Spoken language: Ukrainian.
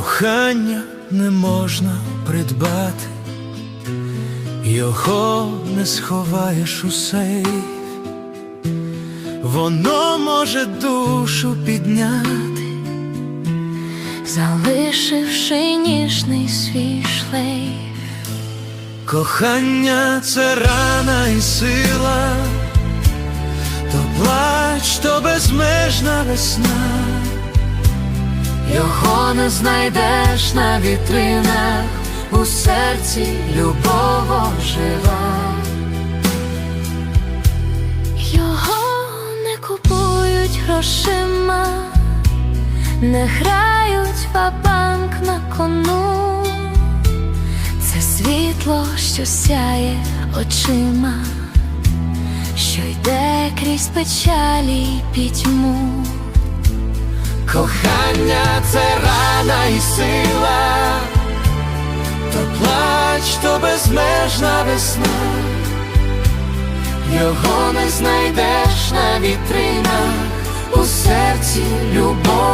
Кохання не можна придбати, його не сховаєш у сейф, воно може душу підняти, залишивши ніжний свій шлейф. кохання це рана і сила, то плач, то безмежна весна. Його не знайдеш на вітринах, у серці любов жива. Його не купують грошима, не грають в-банк на кону. Це світло, що сяє очима, що йде крізь печалі й пітьму. Кохання це рана і сила, то плач, то безмежна весна, його не знайдеш на вітринах, у серці любов.